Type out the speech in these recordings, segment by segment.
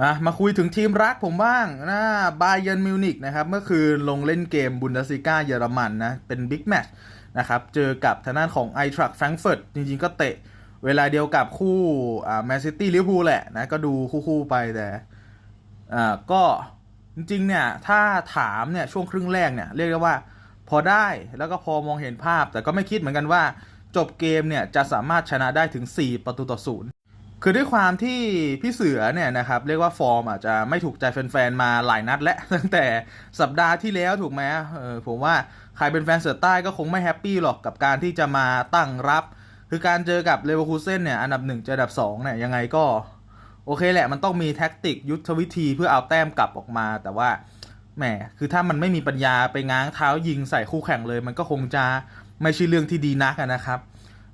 อะมาคุยถึงทีมรักผมบ้างนะบาเยนมิวนิกนะครับเมื่อคืนลงเล่นเกมบุนเดสซิก้าเยอรมันนะเป็นบิ๊กแมตช์นะครับเจอกับทางด้านของไอทรัคแฟรงเฟิร์ตจริงๆก็เตะเวลาเดียวกับคู่อ่าแมนซิตี้ลิเวอร์พูลแหละนะก็ดูคู่ๆไปแต่อ่าก็จริงๆเนี่ยถ้าถามเนี่ยช่วงครึ่งแรกเนี่ยเรียกได้ว่าพอได้แล้วก็พอมองเห็นภาพ แต่ก็ไม่คิดเหมือนกันว่าจบเกมเนี่ยจะสามารถชนะได้ถึง 4 ประตูต่อศูนย์ คือด้วยความที่พี่เสือเนี่ยนะครับเรียกว่าฟอร์มอาจจะไม่ถูกใจแฟนๆมาหลายนัดแล้วตั้งแต่สัปดาห์ที่แล้วถูกไหมเออผมว่าใครเป็นแฟนเสือใต้ก็คงไม่แฮปปี้หรอกกับการที่จะมาตั้งรับ คือการเจอกับเลเวอร์คูเซนเนี่ยอันดับหนึ่งเจออันดับสองเนี่ยยังไงก็โอเคแหละมันต้องมีแท็กติกยุทธวิธีเพื่อเอาแต้มกลับออกมา แต่ว่าแหมคือถ้ามันไม่มีปัญญาไปง้างเท้ายิงใส่คู่แข่งเลย มันก็คงจะไม่ใช่เรื่องที่ดีนักนะครับ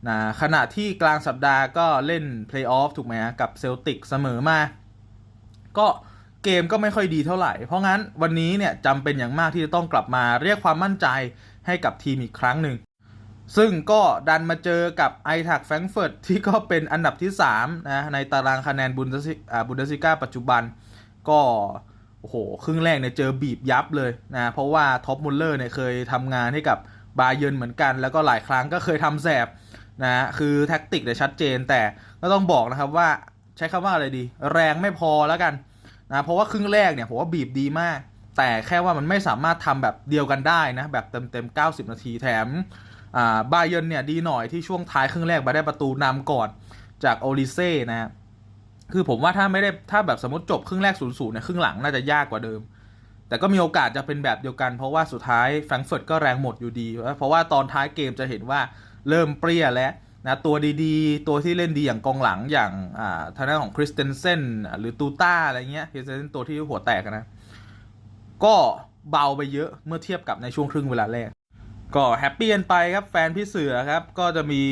นะขณะที่กลางสัปดาห์ก็เล่นเพลย์ออฟถูกไหมกับเซลติกเสมอมา ก็เกมก็ไม่ค่อยดีเท่าไหร่ เพราะงั้นวันนี้เนี่ยจำเป็นอย่างมากที่จะต้องกลับมาเรียกความมั่นใจให้กับทีมอีกครั้งหนึ่ง ซึ่งก็ดันมาเจอกับไอทักแฟรงเฟิร์ตที่ก็เป็นอันดับที่3นะในตารางคะแนนบุนเดสบุนเดสซิก้าปัจจุบัน ก็โอ้โหครึ่งแรกเนี่ยเจอบีบยับเลยนะเพราะว่าท็อปมุลเลอร์เนี่ยเคยทำงานให้กับบาเยิร์นเหมือนกัน แล้วก็หลายครั้งก็เคยทำแสบ นะคือแท็กติกเนี่ยชัดเจนแต่ก็ต้องบอกนะครับว่าใช้คำว่าอะไรดี แรงไม่พอแล้วกันนะเพราะว่าครึ่งแรกเนี่ยผมว่าบีบดีมาก แต่แค่ว่ามันไม่สามารถทำแบบเดียวกันได้นะแบบเต็มเต็ม90 นาทีแถมอ่าบาเยนเนี่ยดีหน่อยที่ช่วงท้ายครึ่งแรกมาได้ประตูนำก่อนจากโอลิเซ่นะคือผมว่าถ้าไม่ได้ถ้าแบบสมมติจบครึ่งแรกศูนย์ศูนย์เนี่ยครึ่งหลังน่าจะยากกว่าเดิม แต่ก็มีโอกาสจะเป็นแบบเดียวกัน เพราะว่าสุดท้ายแฟรงก์เฟิร์ตก็แรงหมดอยู่ดี เพราะว่าตอนท้ายเกมจะเห็นว่าเริ่มเปรี้ยแล้วนะตัวดีๆ ตัวที่เล่นดีอย่างกองหลังอย่างอ่าทางด้านของคริสเตนเซนหรือตูต้าอะไรเงี้ยคริสเตนเซนตัวที่หัวแตกนะ ก็เบาไปเยอะเมื่อเทียบกับในช่วงครึ่งเวลาแรก ก็แฮปปี้กันไปครับแฟนพี่เสือครับ ก็จะมี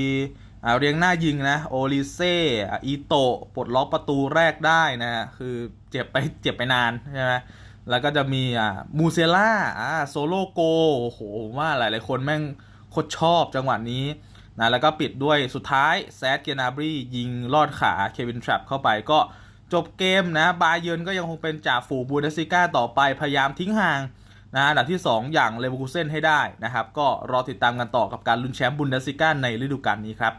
เรียงหน้ายิงนะ โอลิเซ่อีโตะปลดล็อกประตูแรกได้นะฮะคือเจ็บไปเจ็บไปนานใช่ไหมแล้วก็จะมีอ่ามูเซล่าอ่าโซโลโกโอ้โหว่าหลายๆคนแม่ง คตรชอบจังหวะนี้นะแล้วก็ปิดด้วยสุดท้ายแซดเกนาบรียิงลอดขาเควินทรัพเข้าไปก็จบเกมนะบาเยิร์นก็ยังคงเป็นจ่าฝูงบูเดสิก้าต่อไปพยายามทิ้งห่างนะอันดับที่ 2 อย่างเลเวอร์คูเซนให้ได้นะครับ ก็รอติดตามกันต่อกับการลุ้นแชมป์บุนเดสิก้าในฤดูกาลนี้ครับ